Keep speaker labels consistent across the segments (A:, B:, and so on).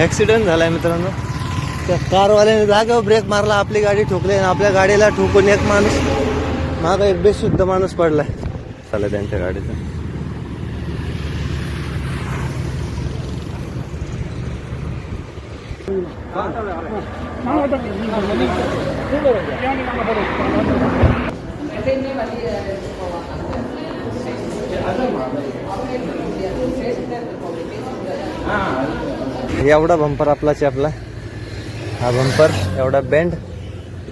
A: Accident झाला आहे मित्रांनो. त्या कारवाल्याने जागेवर ब्रेक मारला आपली गाडी ठोकली आणि आपल्या गाडीला ठोकून एक माणूस मागं एक बेशुद्ध माणूस पडलाय. चालेल त्यांच्या गाडीचं. एवढा बंपर आपला चेपला हा बंपर एवढा बेंड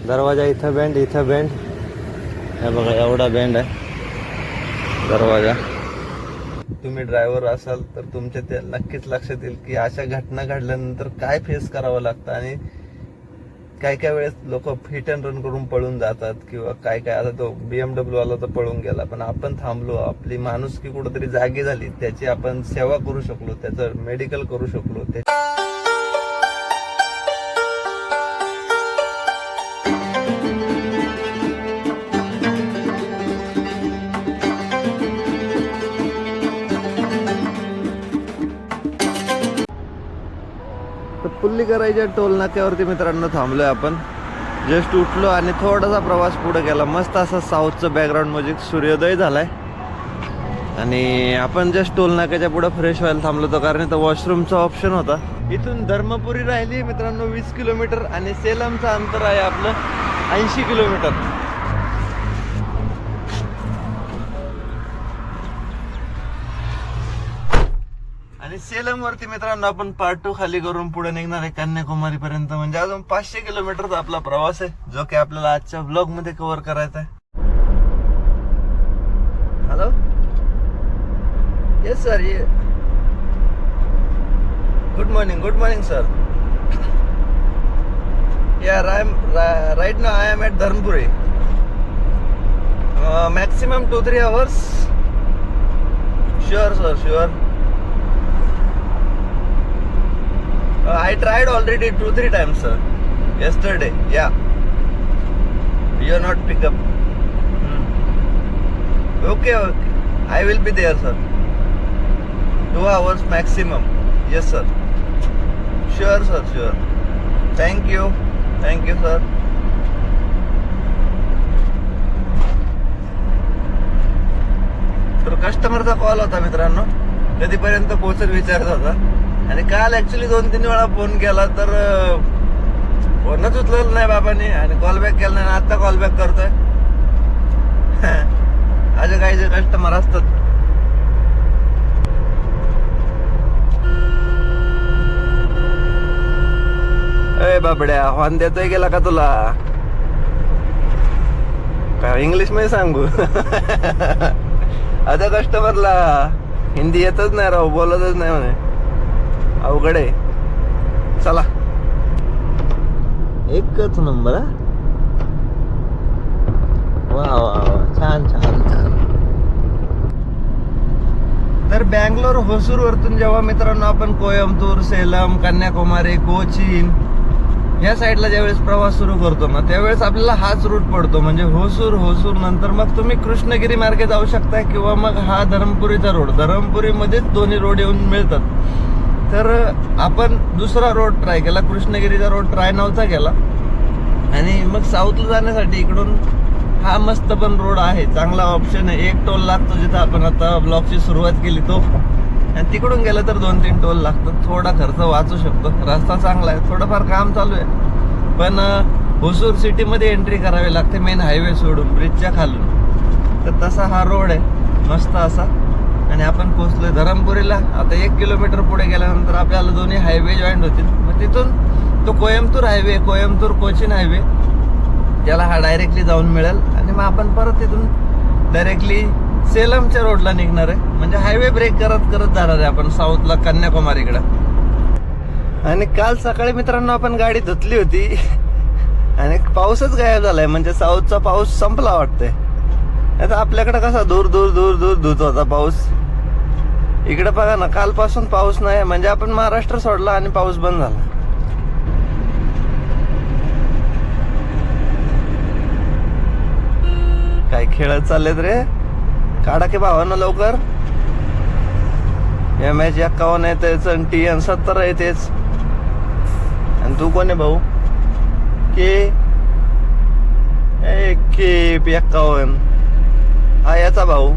A: दरवाजा इथं बेंड इथं बेंड हे बघा एवढा बेंड आहे. दरवाजा. तुम्ही ड्रायव्हर असाल तर तुमच्या ते नक्कीच लक्षात येईल की अशा घटना घडल्यानंतर काय फेस करावं लागतं आणि काय काय वेळेस लोक हिट अँड रन करून पळून जातात किंवा काय काय आता तो बीएमडब्ल्यू आला तर पळून गेला पण आपण थांबलो आपली माणुसकी कुठेतरी जागी झाली त्याची आपण सेवा करू शकलो त्याचं मेडिकल करू शकलो त्याची करायच्या टोल नाक्यावरती मित्रांनो थांबलोय आपण. जस्ट उठलो आणि थोडासा प्रवास पुढे गेला मस्त असा साऊथचं बॅकग्राऊंड म्युझिक सूर्योदय झालाय. आणि आपण जस्ट टोल नाक्याच्या पुढे फ्रेश व्हायला थांबलो होतो कारण इथं वॉशरूमचा ऑप्शन होता. इथून धर्मपुरी राहिली मित्रांनो वीस किलोमीटर आणि सेलमचं अंतर आहे आपलं ऐंशी किलोमीटर. आणि सेलम वरती मित्रांनो आपण पार्ट टू खाली करून पुढे निघणार आहे कन्याकुमारी पर्यंत म्हणजे अजून पाचशे किलोमीटरचा आपला प्रवास आहे जो की आपल्याला आजच्या ब्लॉगमध्ये कव्हर करायचा आहे. Hello yes sir yeah good morning good morning sir या राय राईट ना I am at Dharmapuri maximum two three hours sure sir sure I tried already two three times, sir. Yesterday, yeah. You're not pick up. Hmm. Okay, okay. I will be there, sir. Two hours maximum. Yes, sir. Sure, sir. Sure. Thank you. Thank you, sir. तर कस्टमरचा call होता मित्रांनो कधीपर्यंत पोहोचेल विचारत होता आणि काल ऍक्च्युली दोन तीन वेळा फोन केला तर फोनच उचललं नाही बाबांनी आणि कॉल बॅक केला नाही आता कॉल बॅक करतोय. असे काही जे कस्टमर असतात. अय बाबड्या हॉर्न देतोय गेला का तुला? काय इंग्लिशमध्ये सांगू? आता कस्टमरला हिंदी येतच नाही राव बोलतच नाही म्हणे. अवघड आहे. चला. एकच नंबर हा? वा वा वा छान छान छान. तर बँगलोर होसूर वरतून जेव्हा मित्रांनो आपण कोयंबतूर सेलम कन्याकुमारी कोचीन या साईडला ज्यावेळेस प्रवास सुरू करतो ना त्यावेळेस आपल्याला हाच रूट पडतो. म्हणजे होसूर होसूर नंतर मग तुम्ही कृष्णगिरी मार्गे जाऊ शकता किंवा मग हा धरमपुरीचा रोड धरमपुरीमध्येच दोन्ही रोड येऊन मिळतात. तर आपण दुसरा रोड ट्राय केला. कृष्णगिरीचा रोड ट्राय नव्हता केला. आणि मग साऊथला जाण्यासाठी इकडून हा मस्त पण रोड आहे. चांगला ऑप्शन आहे. एक टोल लागतो जिथं आपण आता ब्लॉकची सुरुवात केली तो. आणि तिकडून गेलं तर दोन तीन टोल लागतो थोडा खर्च वाचू शकतो. रस्ता चांगला आहे. थोडंफार काम चालू आहे. पण होसूर सिटीमध्ये एंट्री करावी लागते. मेन हायवे सोडून ब्रिजच्या खालून. तर तसा हा रोड आहे. मस्त असा. आणि आपण पोहोचलोय धरमपुरीला. आता एक किलोमीटर पुढे गेल्यानंतर आपल्याला दोन्ही हायवे जॉईंट होतील. मग तिथून तो कोयंबतूर हायवे कोयंबतूर कोचिन हायवे त्याला हा डायरेक्टली जाऊन मिळेल. आणि मग आपण परत तिथून डायरेक्टली सेलमच्या रोडला निघणार आहे. म्हणजे हायवे ब्रेक करत करत जाणार आहे आपण साऊथला कन्याकुमारीकडं. आणि काल सकाळी मित्रांनो आपण गाडी धुतली होती. आणि पाऊसच गायब झालाय. म्हणजे साऊथचा पाऊस संपला वाटतंय. आता आपल्याकडे कसा दूर दूर दूर दूर धुत होता पाऊस. इकडे बघा ना कालपासून पाऊस नाही म्हणजे आपण महाराष्ट्र सोडला आणि पाऊस बंद झाला. काय खेळत चाललेत रे? काढा की भावानं लवकर. एम एच एक्कावन्न आहे आणि टी एन सत्तर आहे तेच. आणि तू कोण आहे भाऊ? के ए, के एक्कावन्न. हा याचा भाऊ.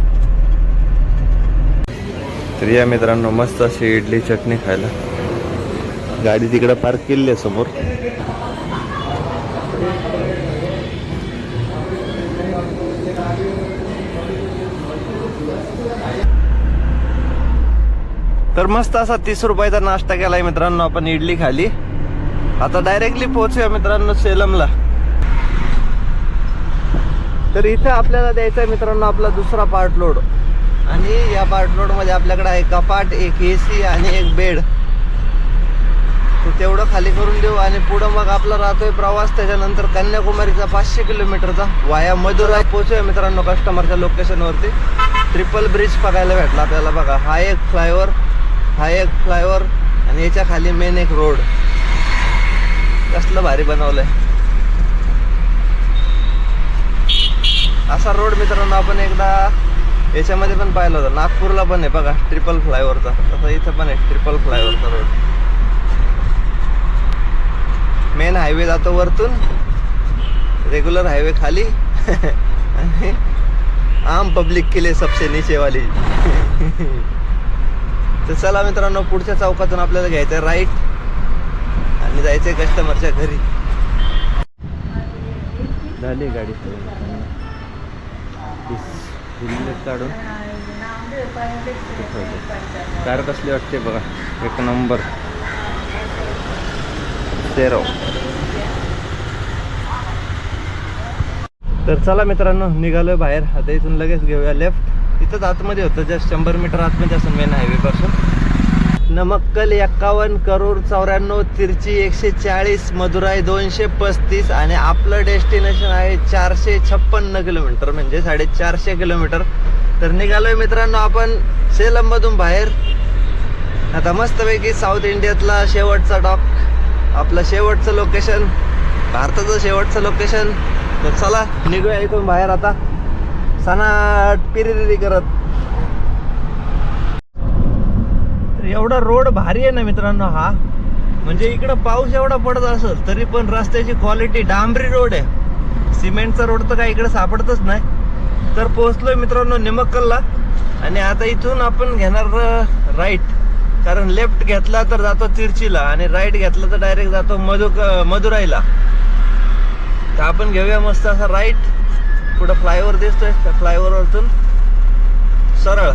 A: तर या मित्रांनो मस्त अशी इडली चटणी खायला. गाडी तिकडे पार्क केली आहे समोर. तर मस्त असा तीस रुपयाचा नाश्ता केलाय मित्रांनो आपण इडली खाली. आता डायरेक्टली पोहोचूया मित्रांनो सेलमला. तर इथं आपल्याला द्यायचा आहे मित्रांनो आपला दुसरा पार्ट लोड आणि या पार्ट लोडमध्ये आपल्याकडे आहे कपाट एक ए सी आणि एक बेड तर तेवढं खाली करून देऊ आणि पुढं मग आपला राहतोय प्रवास. त्याच्यानंतर कन्याकुमारीचा पाचशे किलोमीटरचा वाया मधुराई पोहोचूया मित्रांनो कस्टमरच्या लोकेशनवरती ट्रिपल ब्रिज बघायला भेटला आपल्याला बघा. हा एक फ्लायओव्हर हा एक फ्लायओव्हर आणि याच्या खाली मेन एक रोड कसलं भारी बनवलंय. असा रोड मित्रांनो आपण एकदा याच्यामध्ये पण पाहिलं होतं. नागपूरला पण आहे बघा ट्रिपल फ्लायओव्हरचा तसं इथं पण आहे ट्रिपल फ्लायओव्हरचा रोड मेन हायवे जातो वरतून रेग्युलर हायवे खाली. आणि आम पब्लिक केले सबसे नीचेवाली तर चला मित्रांनो पुढच्या चौकातून आपल्याला घ्यायचं आहे राईट आणि जायचंय कस्टमरच्या घरी. झाली गाडी. बुलेट काढून. कार कसली वाटते बघा एक नंबर. तेरो तर चला मित्रांनो निघालोय बाहेर. आता इथून लगेच घेऊया लेफ्ट इथंच आतमध्ये होतं जस्ट शंभर मीटर आतमध्ये असं मेन हायवे पासून. नमक्कल एक्कावन्न करोड चौऱ्याण्णव तिरची एकशे चाळीस मदुराई दोनशे पस्तीस आणि आपलं डेस्टिनेशन आहे चारशे छप्पन्न किलोमीटर म्हणजे साडेचारशे किलोमीटर. तर निघालोय मित्रांनो आपण सेलममधून बाहेर. आता मस्तपैकी साऊथ इंडियातला शेवटचा डॉक आपलं शेवटचं लोकेशन भारताचं शेवटचं लोकेशन तर चला निघूया इथून बाहेर आता. सनाट पिरिरी करत तर एवढा रोड भारी आहे ना मित्रांनो हा. म्हणजे इकडं पाऊस एवढा पडत असेल तरी पण रस्त्याची क्वालिटी डांबरी रोड आहे. सिमेंटचा रोड तर काय इकडे सापडतच नाही. तर पोहोचलोय मित्रांनो निमक्कलला. आणि आता इथून आपण घेणार राईट कारण लेफ्ट घेतला तर जातो तिरचीला आणि राईट घेतला तर डायरेक्ट जातो मधु मधुराईला तर आपण घेऊया मस्त असा राईट पुढं फ्लायओव्हर दिसतोय त्या फ्लायओव्हरवरतून सरळ.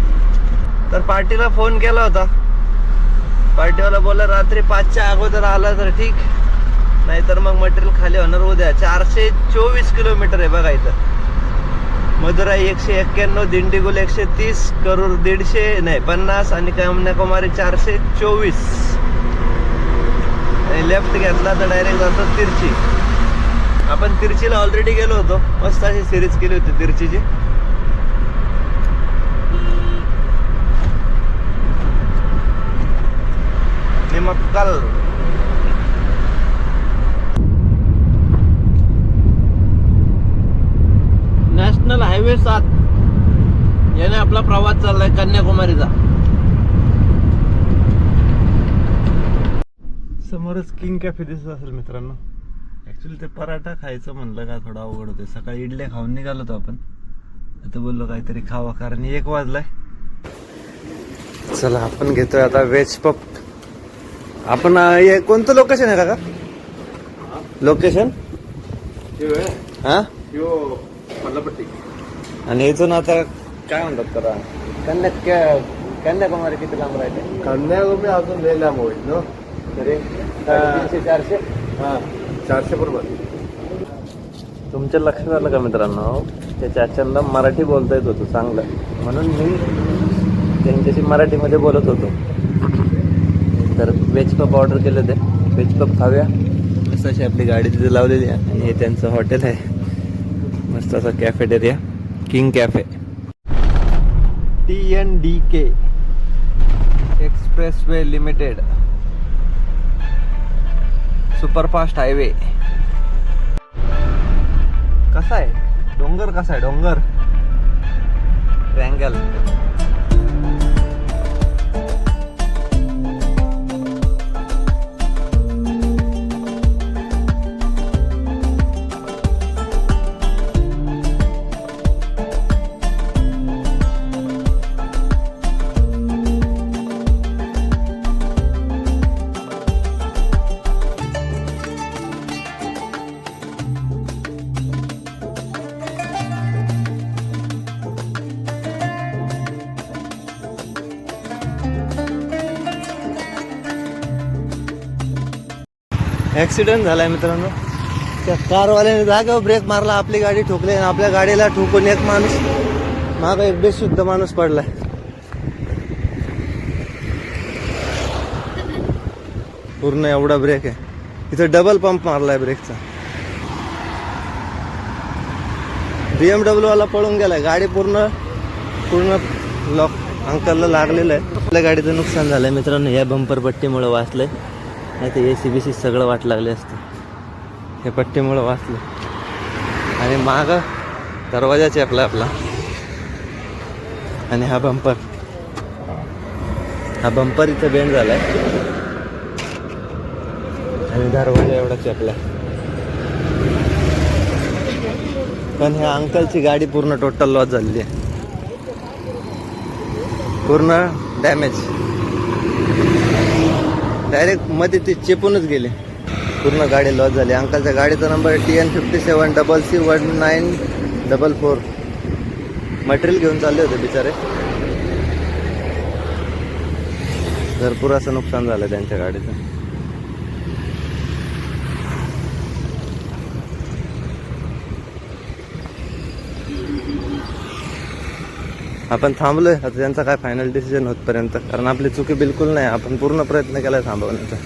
A: तर पार्टीला फोन केला होता. पार्टीवाला बोलला रात्री पाचच्या अगोदर आला तर ठीक. नाहीतर मग मटेरियल खाली होणार उद्या चारशे चोवीस किलोमीटर आहे बघा इथं. मदुराई एकशे एक्क्याण्णव दिंडीगुल एकशे तीस करूर दीडशे नाही पन्नास आणि कन्याकुमारी चारशे चोवीस. आणि लेफ्ट घेतला तर डायरेक्ट जातो तिरची. आपण तिरचीला ऑलरेडी गेलो होतो. मस्त अशी सिरीज केली होती तिरचीची निमक्कल नॅशनल हायवे सात याने आपला प्रवास चाललाय कन्याकुमारीचा. समोरच किंग कॅफे दिसत असेल मित्रांनो. ऍक्च्युली ते पराठा खायचं म्हणलं का थोडं अवघड होते सकाळी इडल्या खाऊन निघालो होतो आपण. आता बोललो काहीतरी खावा कारण एक वाजलाय. चला आपण घेतोय आता व्हेज पप आपण हे कोणतं लोकेशन आहे का लोकेशन हा? आणि इथून आता काय म्हणतात त्याला? कन्या कन्याकुमारी किती लांब राहते
B: कन्याकुमारी अजून लय लांब होईल ना?
A: तरी? तीनशे चारशे?
B: हा चारशे बरोबर.
A: तुमच्या लक्षात आलं का मित्रांनो? त्याच्या आचरला मराठी बोलता येत होतं चांगलं. म्हणून मी त्यांच्याशी मराठीमध्ये बोलत होतो. तर व्हेज पप ऑर्डर केले होते. व्हेज पप खाऊया. मस्त अशी आपली गाडी तिथे लावलेली आहे. आणि हे त्यांचं हॉटेल आहे. मस्त असं cafeteria king cafe T N D K expressway limited superfast highway कसा आहे? डोंगर कसा आहे? डोंगर. ट्रँगल ॲक्सिडेंट झाला आहे मित्रांनो. त्या कारवाल्याने जागेवर ब्रेक मारला आपली गाडी ठोकली आणि आपल्या गाडीला ठोकून एक माणूस माग एक बेशुद्ध माणूस पडला पूर्ण एवढा ब्रेक आहे. इथं डबल पंप मारलाय ब्रेकचा बीएमडब्ल्यू वाला पळून गेलाय. गाडी पूर्ण पूर्ण लॉक अंकलला लागलेलं आहे. आपल्या गाडीचं नुकसान झालंय मित्रांनो. या बंपर पट्टीमुळे वाचलंय. नाही तर ए सी बी सी सगळं वाट लागले असते. हे पट्टीमुळं वाचलं. आणि माग दरवाजा चेपला आपला. आणि हा बंपर हा बंपर इथं बेंड झालाय. आणि दरवाजा एवढा चेपला पण ह्या अंकलची गाडी पूर्ण टोटल लॉस झालेली आहे. पूर्ण डॅमेज डायरेक्टमध्ये ते चेपूनच गेले. पूर्ण गाडी लॉस झाली. अंकलच्या गाडीचा number T N fifty seven double C one nine double four material घेऊन चालले होते बिचारे. भरपूर असं नुकसान झालं त्यांच्या गाडीचं. आपण थांबलोय. आता त्यांचा काय फायनल डिसिजन होतपर्यंत. कारण आपली चुकी बिलकुल नाही. आपण पूर्ण प्रयत्न केलाय थांबवण्याचा.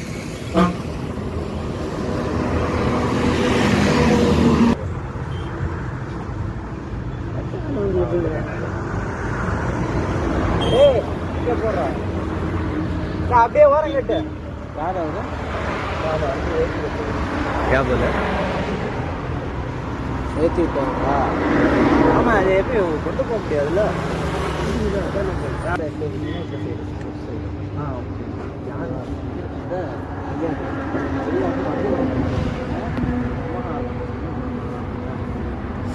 A: क्या बोला.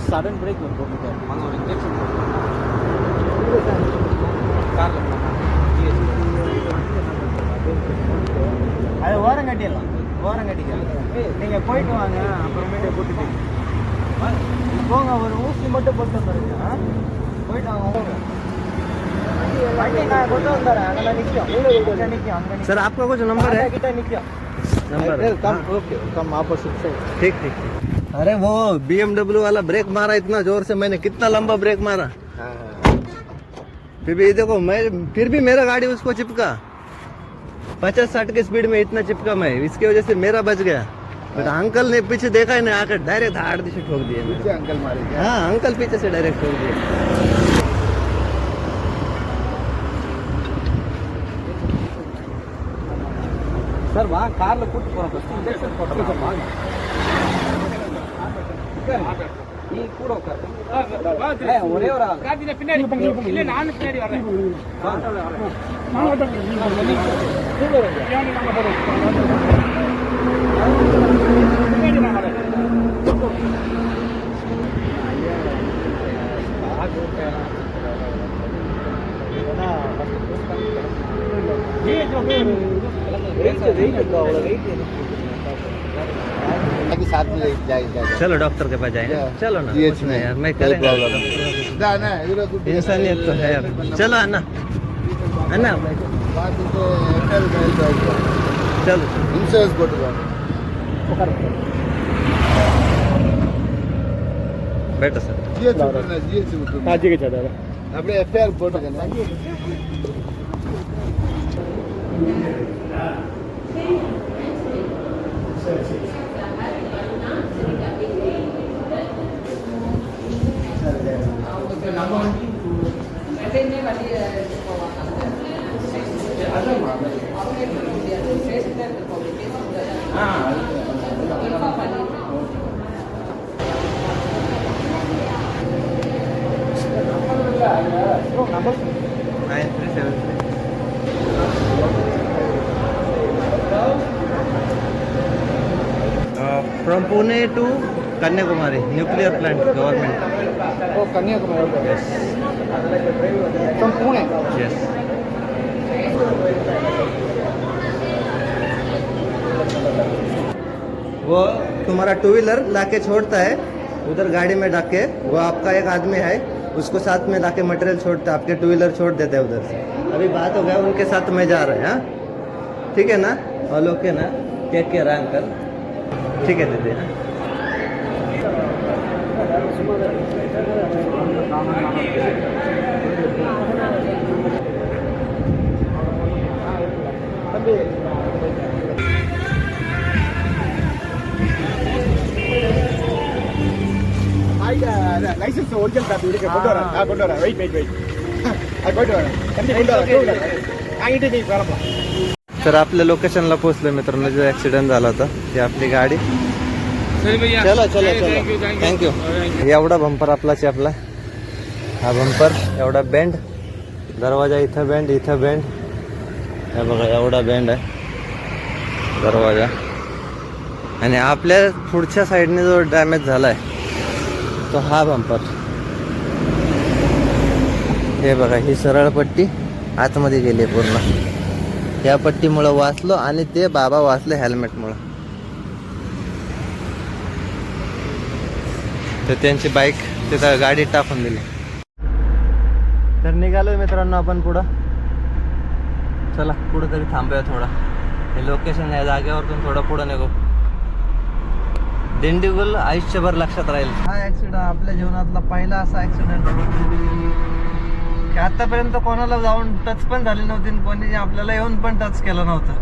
C: சடன் பிரேக் ஒன்று போட்டுட்டார் அங்கே ஒரு இன்ஜெக்ஷன் அது அதை ஓரம் கட்டிடலாம். ஓரம் கட்டிக்கலாம். நீங்கள் போயிட்டு வாங்க அப்புறமேட்டு கூட்டிட்டு போங்க ஒரு ஊசி மட்டும் போட்டு பாருங்க போயிட்டு வாங்க
A: सर आपका कुछ नंबर है? नंबर
C: कम हाँ। ओके
A: ठीक ठीक अरे वो बीएमडब्ल्यू वाला ब्रेक मारा इतना ज़ोर से मैंने कितना लंबा ब्रेक मारा। फिर भी देखो मैं फिर भी मेरा गाड़ी उसको चिपका। पचास साठ की स्पीड में इतना चिपका मैं इसकी वजह से मेरा बच गया। बट अंकल ने पीछे देखा ही नहीं आकर डायरेक्ट हार्ड दिशा ठोक दिया
B: अंकल मारे
A: हाँ अंकल पीछे से डायरेक्ट ठोक
C: दिया வா கார்ல கூட்டு போறோம் ஃபர்ஸ்ட் இன்ஜெக்ஷன் வாங்க நீ கூட உட்காரு ஒரே ஒரு ஆள்
D: பின்னாடி இல்ல நானும் பின்னாடி வரேன் பின்னாடி
A: चलो डॉक्टर के पास जाएंगे। चलो ना कुछ नहीं यार मैं करेंगे। इंसानियत तो है यार चलो
B: आना है ना
A: चलो।
B: इंश्योरेंस
A: बैठो sir. Pune to Kanyakumari nuclear plant government
C: Kanyakumari.
A: Yes वो तुम्हारा टू व्हीलर लाके छोड़ता है उधर गाड़ी में डाक के वो आपका एक आदमी है उसको साथ में लाके मटेरियल छोड़ता है आपके टू व्हीलर छोड़ देते हैं उधर से। अभी बात हो गया उनके साथ मैं जा रहा है हाँ? ठीक है ना? ऑल ओके ना टेक केयर अंकल ठीक আছে দিদি
C: லைசன்ஸ் ஒரிஜினல் காப்பி இருக்கு கொண்டு வரேன் நான் கொண்டு வரேன் வெயிட் வெயிட் வெயிட் அது போயிட்டு வரேன் கண்டிப்பாக கொண்டு வரேன் வாங்கிட்டு நீங்கள் கிளம்பலாம்
A: तर आपल्या लोकेशनला पोहोचलो मित्रांनो जो ऍक्सिडेंट झाला होता ती आपली गाडी. चला चला चला थँक्यू एवढा बंपर आपलाच आपला. हा बंपर एवढा बेंड दरवाजा इथं बेंड इथं बेंड हे बघा एवढा बेंड आहे. दरवाजा. आणि आपल्या पुढच्या साईडने जो डॅमेज झाला आहे तो हा बंपर हे बघा ही सरळ पट्टी आतमध्ये गेली आहे पूर्ण. या पट्टीमुळं वाचलो आणि ते बाबा वाचले हेल्मेटमुळं. तर त्यांची बाईक तिथं गाडीत टाकून दिली. तर निघालो मित्रांनो आपण पुढं. चला पुढं तरी थांबूया थोडा. हे लोकेशन या जागेवरतून थोडं पुढं निघू. दिंडीगुल आयुष्यभर लक्षात राहील. हा ॲक्सिडंट आपल्या जीवनातला पहिला असा ॲक्सिडंट की आतापर्यंत कोणाला जाऊन टच पण झाली नव्हती कोणी आपल्याला येऊन पण टच केलं नव्हतं.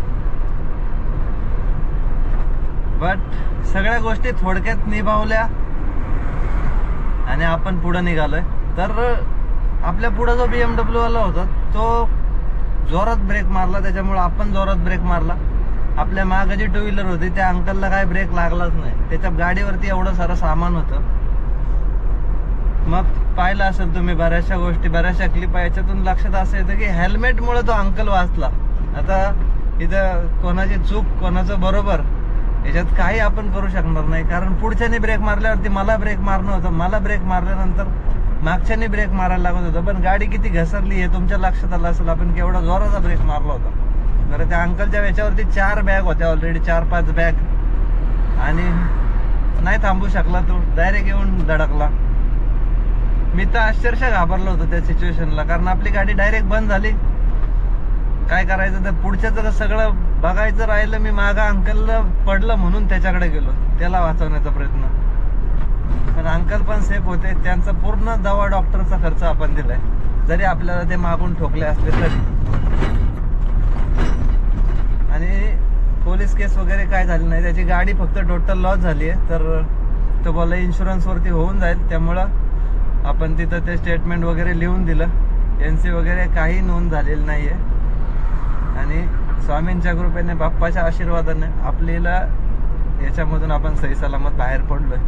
A: बट सगळ्या गोष्टी थोडक्यात निभावल्या आणि आपण पुढं निघालोय. तर आपल्या पुढं जो बी एम डब्ल्यू वाला होता तो जोरात ब्रेक मारला. त्याच्यामुळे आपण जोरात ब्रेक मारला. आपल्या मागे जी टू व्हीलर होती त्या अंकलला काय ब्रेक लागलाच नाही. त्याच्या गाडीवरती एवढं सारं सामान होतं. मग पाहिलं असेल तुम्ही बऱ्याचशा गोष्टी बऱ्याचशा क्लिप याच्यातून लक्षात असं येतं की हेल्मेटमुळे तो अंकल वाचला. आता इथं कोणाची चूक कोणाचं बरोबर याच्यात काही आपण करू शकणार नाही. कारण पुढच्यानी ब्रेक मारल्यावरती मला ब्रेक मारणं होतं. मला ब्रेक मारल्यानंतर मागच्यानी ब्रेक मारायला लागत होतं. पण गाडी किती घसरली हे तुमच्या लक्षात आलं असेल. आपण केवढा जोराचा ब्रेक मारला होता. बरं त्या अंकलच्या याच्यावरती चार बॅग होत्या ऑलरेडी चार पाच बॅग आणि नाही थांबू शकला तो. डायरेक्ट येऊन धडकला. मी तर अक्षरशः घाबरलो होतो त्या सिच्युएशनला कारण आपली गाडी डायरेक्ट बंद झाली. काय करायचं तर पुढच्याच सगळं बघायचं राहिलं मी मागा अंकलला पडलं म्हणून त्याच्याकडे गेलो. त्याला वाचवण्याचा प्रयत्न. पण अंकल पण सेफ होते. त्यांचा पूर्ण दवा डॉक्टरचा खर्च आपण दिलाय. जरी आपल्याला ते मागून ठोकले असले तरी. आणि पोलीस केस वगैरे काय झाली नाही. त्याची गाडी फक्त टोटल लॉस झाली आहे. तर तो बोला इन्शुरन्सवरती होऊन जाईल. त्यामुळं आपण तिथं ते स्टेटमेंट वगैरे लिहून दिलं. एन सी वगैरे काही नोंद झालेली नाही आहे आणि स्वामींच्या कृपेने बाप्पाच्या आशीर्वादाने आपल्याला याच्यामधून आपण सही सलामत बाहेर पडलोय.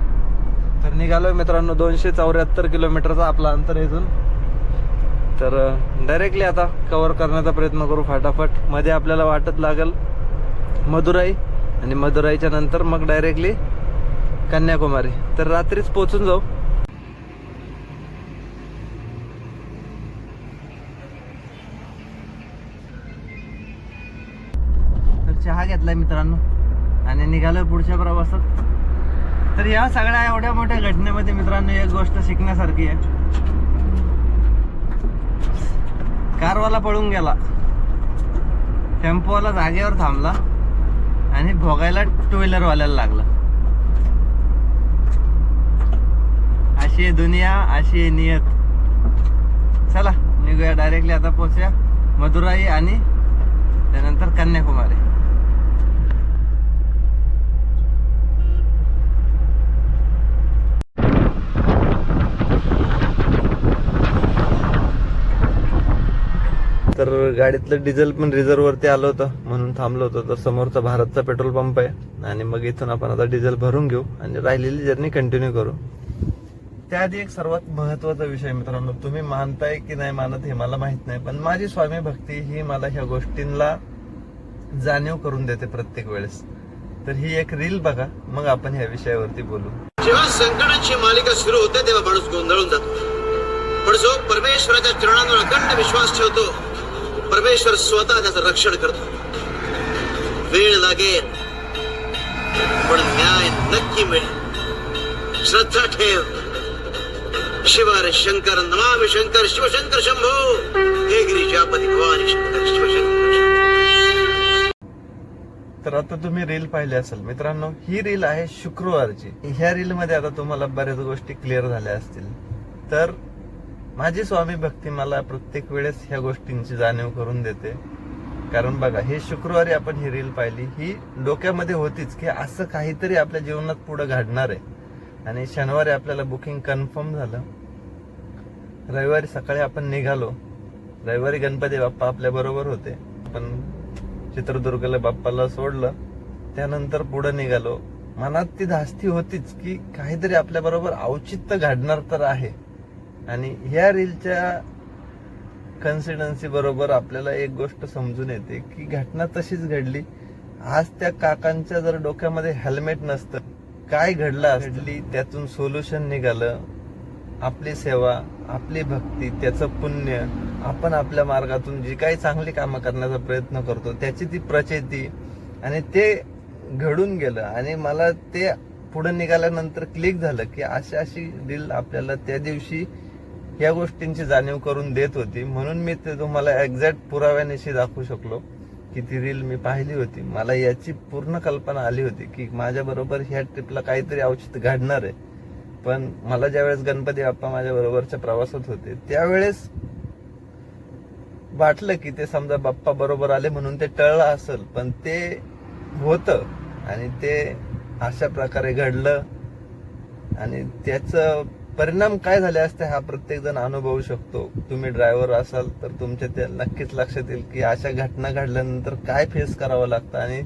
A: तर निघालोय मित्रांनो दोनशे चौऱ्याहत्तर किलोमीटरचा आपला अंतर इथून. तर डायरेक्टली आता कवर करण्याचा प्रयत्न करू फाटाफट. मध्ये आपल्याला वाटत लागेल मदुराई आणि मदुराईच्या नंतर मग डायरेक्टली कन्याकुमारी. तर रात्रीच पोचून जाऊ. तर मित्रांनो. आणि निघालोय पुढच्या प्रवासात. तर या सगळ्या एवढ्या मोठ्या घटनेमध्ये मित्रांनो एक गोष्ट शिकण्यासारखी आहे. कारवाला पळून गेला. टेम्पोवाला जागेवर थांबला. आणि भोगायला टू व्हीलरवाल्याला लागला. अशी आहे दुनिया अशी आहे नियत. चला निघूया डायरेक्टली आता पोचूया. मदुराई आणि त्यानंतर कन्याकुमारी. तर गाडीतलं डिझेल पण रिझर्ववरती आलं होतं म्हणून थांबलो होतो. तर समोरचा भारतचा पेट्रोल पंप आहे आणि मग इथून आपण आता डिझेल भरून घेऊ आणि राहिलेली जर्नी कंटिन्यू करू. त्याआधी एक सर्वात महत्त्वाचा विषय मित्रांनो तुम्ही मानताय की नाही मानत हे मला माहीत नाही पण माझी स्वामी भक्ती ही मला ह्या गोष्टींना जाणीव करून देते प्रत्येक वेळेस. तर ही एक रील बघा मग आपण ह्या विषयावरती बोलू.
E: जेव्हा संकटाची मालिका सुरू होते तेव्हा माणूस गोंधळून जातो. पण जो परमेश्वराच्या चरणांवर अखंड विश्वास ठेवतो परमेश्वर स्वतः त्याचं रक्षण करतो. वेळ लागेल पण न्याय नक्की मिळेल. श्रद्धा ठेव. शिवार शंकर नमामि शंकर शिवशंकर शंभो. हे गिरिजापती भवानी शंकर शिवशंकर
A: तर आता तुम्ही रील पाहिली असेल. मित्रांनो ही रील आहे शुक्रवारची. ह्या रील मध्ये आता तुम्हाला बऱ्याच गोष्टी क्लिअर झाल्या असतील. तर माझी स्वामी भक्ती मला प्रत्येक वेळेस ह्या गोष्टींची जाणीव करून देते. कारण बघा हे शुक्रवारी आपण ही रील पाहिली. ही डोक्यामध्ये होतीच की असं काहीतरी आपल्या जीवनात पुढे घडणार आहे. आणि शनिवारी आपल्याला बुकिंग कन्फर्म झालं. रविवारी सकाळी आपण निघालो. रविवारी गणपती बाप्पा आपल्या बरोबर होते. पण चित्रदुर्गला बाप्पाला सोडलं. त्यानंतर पुढे निघालो. मनात ती धास्ती होतीच की काहीतरी आपल्या बरोबर औचित्य घडणार तर आहे. आणि ह्या रीलच्या कन्सिडन्सी बरोबर आपल्याला एक गोष्ट समजून येते की घटना तशीच घडली. आज त्या काकांच्या जर डोक्यामध्ये हेल्मेट नसतं काय घडलं घडली. त्यातून सोल्युशन निघालं. आपली सेवा आपली भक्ती त्याचं पुण्य आपण आपल्या मार्गातून जी काही चांगली कामं करण्याचा प्रयत्न करतो त्याची ती प्रचिती. आणि ते घडून गेलं आणि मला ते पुढे निघाल्यानंतर क्लिक झालं की अशी अशी रील आपल्याला त्या दिवशी या गोष्टींची जाणीव करून देत होती. म्हणून मी ते तुम्हाला एक्झॅक्ट पुराव्यानिशी दाखवू शकलो की ती रील मी पाहिली होती. मला याची पूर्ण कल्पना आली होती की माझ्याबरोबर ह्या ट्रिपला काहीतरी औचित्य घडणार आहे. पण मला ज्यावेळेस गणपती बाप्पा माझ्या बरोबरच्या प्रवासात होते त्यावेळेस वाटलं की ते समजा बाप्पा बरोबर आले म्हणून ते टळलं असेल. पण ते होतं आणि ते अशा प्रकारे घडलं आणि त्याचं परिणाम काय झाले असते हा प्रत्येक जण अनुभवू शकतो. तुम्ही ड्रायव्हर असाल तर तुमच्या ते नक्कीच लक्षात येईल की अशा घटना घडल्यानंतर काय फेस करावं लागतं आणि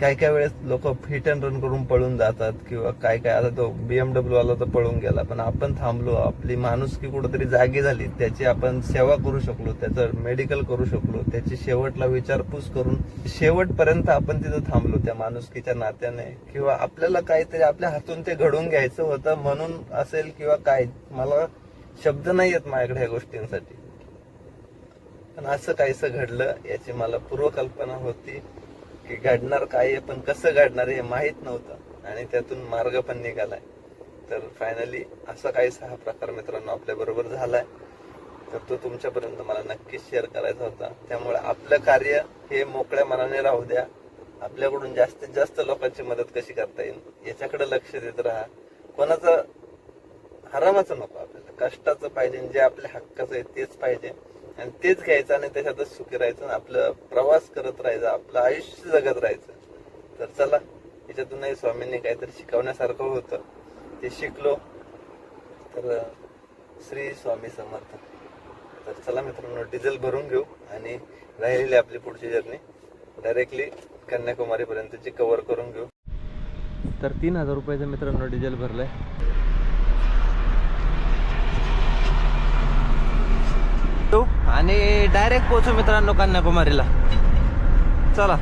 A: काय काय वेळेस लोक हिट अँड रन करून पळून जातात किंवा काय काय आता तो बीएमडब्ल्यू आला तर पळून गेला पण आपण थांबलो आपली माणुसकी कुठेतरी जागी झाली त्याची आपण सेवा करू शकलो त्याचं मेडिकल करू शकलो त्याची शेवटला विचारपूस करून शेवटपर्यंत आपण तिथं थांबलो त्या माणुसकीच्या नात्याने. किंवा आपल्याला काहीतरी आपल्या हातून ते घडून घ्यायचं होतं म्हणून असेल किंवा काय मला शब्द नाही येत माझ्याकडे ह्या गोष्टींसाठी. पण असं काहीसं घडलं याची मला पूर्वकल्पना होती. की घडणार काय आहे पण कसं घडणार हे माहीत नव्हतं. आणि त्यातून मार्ग पण निघालाय. तर फायनली असा काहीसा हा प्रकार मित्रांनो आपल्या बरोबर झालाय. तर तो तुमच्यापर्यंत मला नक्कीच शेअर करायचा होता. त्यामुळे आपलं कार्य हे मोकळ्या मनाने राहू द्या. आपल्याकडून जास्तीत जास्त लोकांची मदत कशी करता येईल याच्याकडे लक्ष देत राहा. कोणाचं हरामाचं नको आपल्याला. कष्टाचं पाहिजे जे आपल्या हक्काचं आहे तेच पाहिजे. आणि तेच घ्यायचं आणि त्याच्यातच सुखी राहायचं आणि आपलं प्रवास करत राहायचं आपलं आयुष्य जगत राहायचं. तर चला याच्यातूनही स्वामींनी काहीतरी शिकवण्यासारखं होतं. ते शिकलो. तर श्री स्वामी समर्थ. तर चला मित्रांनो डिझेल भरून घेऊ आणि राहिलेली आपली पुढची जर्नी. डायरेक्टली कन्याकुमारीपर्यंतची कवर कव्हर करून घेऊ. तर तीन हजार रुपयाचं मित्रांनो डिझेल भरलं आहे भरलंय आणि डायरेक्ट पोहोचू मित्रांनो कन्याकुमारीला. चला.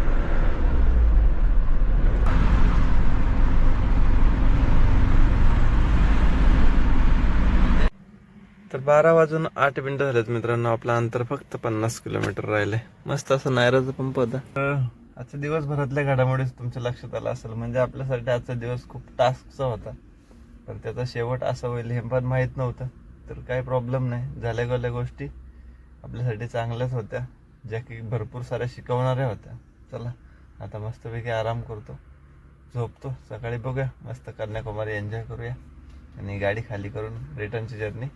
A: तर बारा वाजून आठ मिनिटं झालेत मित्रांनो. आपलं अंतर फक्त पन्नास किलोमीटर राहिलंय मस्त असं नायराचा पंप होता आजच्या दिवसभरातल्या घडामोडीच तुमच्या लक्षात आलं असेल. म्हणजे आपल्यासाठी आजचा दिवस खूप टास्कचा होता. तर त्याचा शेवट असा होईल हे पण माहीत नव्हतं. तर काही प्रॉब्लेम नाही. झाल्या गेल्या गोष्टी. आपल्यासाठी चांगल्याच होत्या. ज्या की भरपूर साऱ्या शिकवणाऱ्या होत्या. चला आता मस्तपैकी आराम करतो. झोपतो. सकाळी बघूया. मस्त कन्याकुमारी एन्जॉय करूया. आणि गाडी खाली करून रिटर्नची जर्नी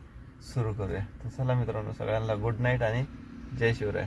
A: सुरू करूया. तर चला मित्रांनो सगळ्यांना गुड नाईट आणि जय शिवराय.